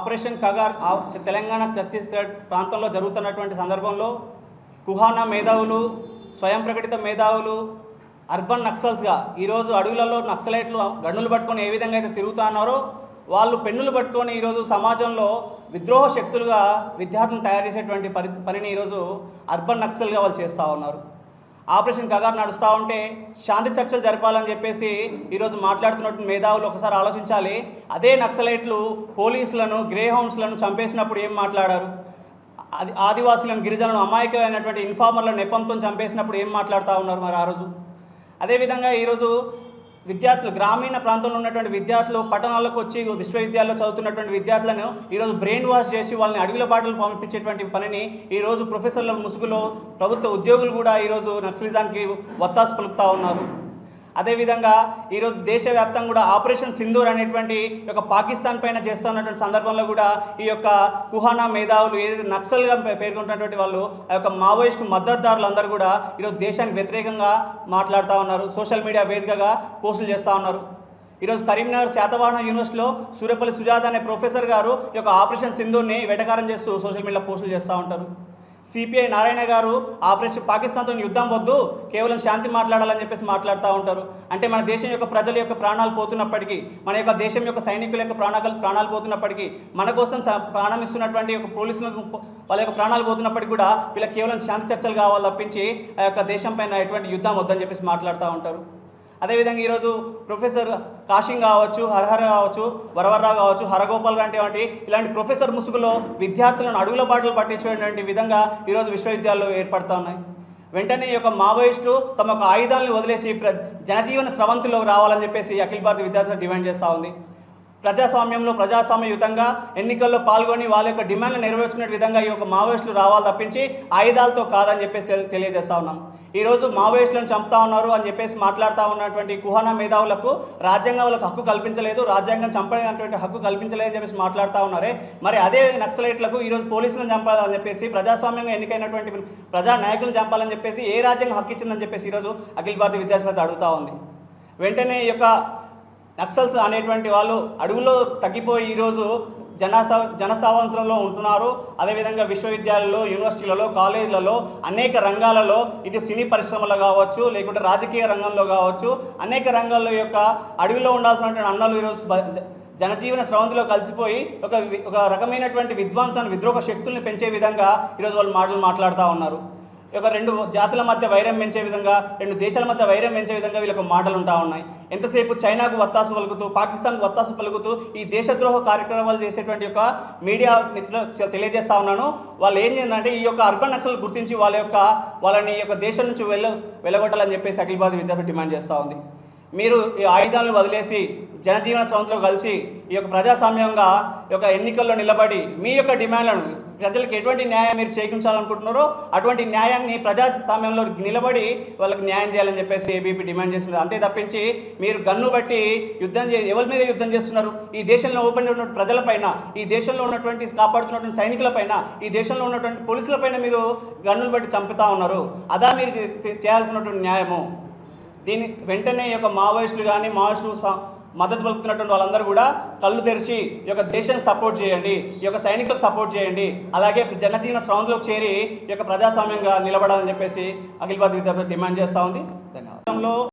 Operation Kagar Telangana Chhattisgarh ప్రాంతంలో జరుగుతున్నటువంటి సందర్భంలో కుహానా మేధావులు స్వయం ప్రకటిత మేధావులు అర్బన్ నక్సల్స్గా ఈరోజు అడవులలో నక్సలైట్లు గన్నులు పట్టుకొని ఏ విధంగా అయితే తిరుగుతున్నారో వాళ్ళు పెన్నులు పట్టుకొని ఈరోజు సమాజంలో విద్రోహ శక్తులుగా విద్యార్థులను తయారు చేసేటువంటి పని పనిని ఈరోజు అర్బన్ నక్సల్గా వాళ్ళు చేస్తూ ఉన్నారు. ఆపరేషన్ కగార్ నడుస్తూ ఉంటే శాంతి చర్చలు జరపాలని చెప్పేసి ఈరోజు మాట్లాడుతున్నట్టు మేధావులు ఒకసారి ఆలోచించాలి. అదే నక్సలైట్లు పోలీసులను గ్రేహౌన్స్లను చంపేసినప్పుడు ఏం మాట్లాడారు? అది ఆదివాసులను గిరిజనులను అమాయకమైనటువంటి ఇన్ఫార్మర్ల నెపంతో చంపేసినప్పుడు ఏం మాట్లాడుతూ ఉన్నారు మరి ఆ రోజు? అదేవిధంగా ఈరోజు విద్యార్థులు గ్రామీణ ప్రాంతంలో ఉన్నటువంటి విద్యార్థులు పట్టణాలకు వచ్చి విశ్వవిద్యాలయంలో చదువుతున్నటువంటి విద్యార్థులను ఈరోజు బ్రెయిన్ వాష్ చేసి వాళ్ళని అడుగుల బాటలు పంపించేటువంటి పనిని ఈరోజు ప్రొఫెసర్ల ముసుగులో ప్రభుత్వ ఉద్యోగులు కూడా ఈరోజు నక్సలిజానికి వత్తాసు పలుకుతూ ఉన్నారు. అదేవిధంగా ఈరోజు దేశవ్యాప్తంగా కూడా ఆపరేషన్ సింధూర్ అనేటువంటి యొక్క పాకిస్తాన్ పైన చేస్తున్నటువంటి సందర్భంలో కూడా ఈ యొక్క కుహానా మేధావులు ఏదైతే నక్సల్గా పేర్కొంటున్నటువంటి వాళ్ళు ఆ యొక్క మావోయిస్టు మద్దతుదారులు అందరూ కూడా ఈరోజు దేశానికి వ్యతిరేకంగా మాట్లాడుతూ ఉన్నారు. సోషల్ మీడియా వేదికగా పోస్టులు చేస్తూ ఉన్నారు. ఈరోజు కరీంనగర్ శాతవాహన యూనివర్సిటీలో సూర్యపల్లి సుజాత అనే ప్రొఫెసర్ గారు ఈ యొక్క ఆపరేషన్ సింధూర్ని వెటకారం చేస్తూ సోషల్ మీడియాలో పోస్టులు చేస్తూ ఉంటారు. సిపిఐ నారాయణ గారు ఆపరేషన్ పాకిస్తాన్తో యుద్ధం వద్దు కేవలం శాంతి మాట్లాడాలని చెప్పేసి మాట్లాడుతూ ఉంటారు. అంటే మన దేశం యొక్క ప్రజల యొక్క ప్రాణాలు పోతున్నప్పటికీ మన యొక్క దేశం యొక్క సైనికుల యొక్క ప్రాణాలు ప్రాణాలు పోతున్నప్పటికీ మన కోసం స- ప్రాణం ఇస్తున్నటువంటి యొక్క పోలీసులకు వాళ్ళ యొక్క ప్రాణాలు పోతున్నప్పటికీ కూడా వీళ్ళకి కేవలం శాంతి చర్చలు కావాలి తప్పించి ఆ యొక్క దేశం పైన ఎటువంటి యుద్ధం వద్దని చెప్పేసి మాట్లాడుతూ ఉంటారు. అదేవిధంగా ఈరోజు ప్రొఫెసర్ కాశింగ్ కావచ్చు హరహర కావచ్చు వరవర్రావు కావచ్చు హరగోపాల్ లాంటి వంటి ఇలాంటి ప్రొఫెసర్ ముసుగులో విద్యార్థులను అడుగుల బాటలు పట్టించేటువంటి విధంగా ఈరోజు విశ్వవిద్యాలయాలు ఏర్పడుతూ ఉన్నాయి. వెంటనే ఈ యొక్క మావోయిస్టు తమ యొక్క ఆయుధాలను వదిలేసి ప్ర జనజీవన స్రవంతిలోకి రావాలని చెప్పేసి అఖిల భారత విద్యార్థులు డిమాండ్ చేస్తూ ఉంది. ప్రజాస్వామ్యంలో ప్రజాస్వామ్యయుతంగా ఎన్నికల్లో పాల్గొని వాళ్ళ యొక్క డిమాండ్లు నెరవేర్చుకునే విధంగా ఈ యొక్క మావోయిస్టులు రావాలి తప్పించి ఆయుధాలతో కాదని చెప్పేసి తెలి- తెలియజేస్తా ఉన్నాం. ఈరోజు మావోయిస్టులను చంపుతా ఉన్నారు అని చెప్పేసి మాట్లాడుతూ ఉన్నటువంటి కుహానా మేధావులకు రాజ్యాంగం వాళ్ళకు హక్కు కల్పించలేదు రాజ్యాంగం చంపలేనటువంటి హక్కు కల్పించలేదు అని చెప్పేసి మాట్లాడుతూ ఉన్నారే. మరి అదే నక్సలైట్లకు ఈరోజు పోలీసులను చంపాలని చెప్పేసి ప్రజాస్వామ్యంగా ఎన్నికైనటువంటి ప్రజా నాయకులను చంపాలని చెప్పేసి ఏ రాజ్యాంగం హక్కు ఇచ్చిందని చెప్పేసి ఈరోజు అఖిల భారతీయ విద్యాసంస్థ అడుగుతూ ఉంది. వెంటనే ఈ యొక్క నక్సల్స్ అనేటువంటి వాళ్ళు అడుగులో తగ్గిపోయి ఈరోజు జనసా జనసావంత్రంలో ఉంటున్నారు. అదేవిధంగా విశ్వవిద్యాలయాల్లో యూనివర్సిటీలలో కాలేజీలలో అనేక రంగాలలో ఇటు సినీ పరిశ్రమలో కావచ్చు లేకుంటే రాజకీయ రంగంలో కావచ్చు అనేక రంగాల్లో యొక్క అడవిలో ఉండాల్సినటువంటి అన్నలు ఈరోజు జనజీవన స్రవంతిలో కలిసిపోయి ఒక ఒక రకమైనటువంటి విద్వాంసాన్ని విద్రోహ శక్తుల్ని పెంచే విధంగా ఈరోజు వాళ్ళు మాటలు మాట్లాడుతూ ఉన్నారు. యొక్క రెండు జాతుల మధ్య వైరం పెంచే విధంగా రెండు దేశాల మధ్య వైరం పెంచే విధంగా వీళ్ళకు మాటలు ఉంటా ఉన్నాయి. ఎంతసేపు చైనాకు వత్తాసు పలుకుతూ పాకిస్తాన్కు వత్తాసు పలుకుతూ ఈ దేశద్రోహ కార్యక్రమాలు చేసేటువంటి యొక్క మీడియా మిత్రులు తెలియజేస్తా ఉన్నాను. వాళ్ళు ఏం చేయాలంటే ఈ యొక్క అర్బన్ నక్సల్ గుర్తించి వాళ్ళ యొక్క వాళ్ళని ఈ యొక్క దేశం నుంచి వెళ్ళ వెళ్ళగొట్టాలని చెప్పేసి అఖిల భారత విద్యాపీఠ డిమాండ్ చేస్తూ ఉంది. మీరు ఈ ఆయుధాలను వదిలేసి జనజీవన స్రవంతిలో కలిసి ఈ యొక్క ప్రజాస్వామ్యంగా ఈ యొక్క ఎన్నికల్లో నిలబడి మీ యొక్క డిమాండ్లను ప్రజలకు ఎటువంటి న్యాయం మీరు చేకూర్చాలనుకుంటున్నారో అటువంటి న్యాయాన్ని ప్రజాస్వామ్యంలో నిలబడి వాళ్ళకి న్యాయం చేయాలని చెప్పేసి ఏబీపీ డిమాండ్ చేస్తుంది అంతే తప్పించి మీరు గన్ను బట్టి యుద్ధం చే ఎవరి మీద యుద్ధం చేస్తున్నారు? ఈ దేశంలో ఓపెన్ ఉన్న ప్రజలపైన ఈ దేశంలో ఉన్నటువంటి కాపాడుతున్నటువంటి సైనికులపైన ఈ దేశంలో ఉన్నటువంటి పోలీసులపైన మీరు గన్నులు బట్టి చంపుతా ఉన్నారు. అదా మీరు చేయాల్సినటువంటి న్యాయము. దీని వెంటనే యొక్క మావోయిస్టులు కానీ మావోయిస్టులు మద్దతు పలుకుతున్నటువంటి వాళ్ళందరూ కూడా కళ్ళు తెరిచి ఈ యొక్క దేశానికి సపోర్ట్ చేయండి ఈ యొక్క సైనికులకు సపోర్ట్ చేయండి అలాగే జనజీవన స్రవంతిలోకి చేరి ఈ యొక్క ప్రజాస్వామ్యంగా నిలబడాలని చెప్పేసి అఖిల భారత డిమాండ్ చేస్తూ ఉంది. ధన్యవాదాలు.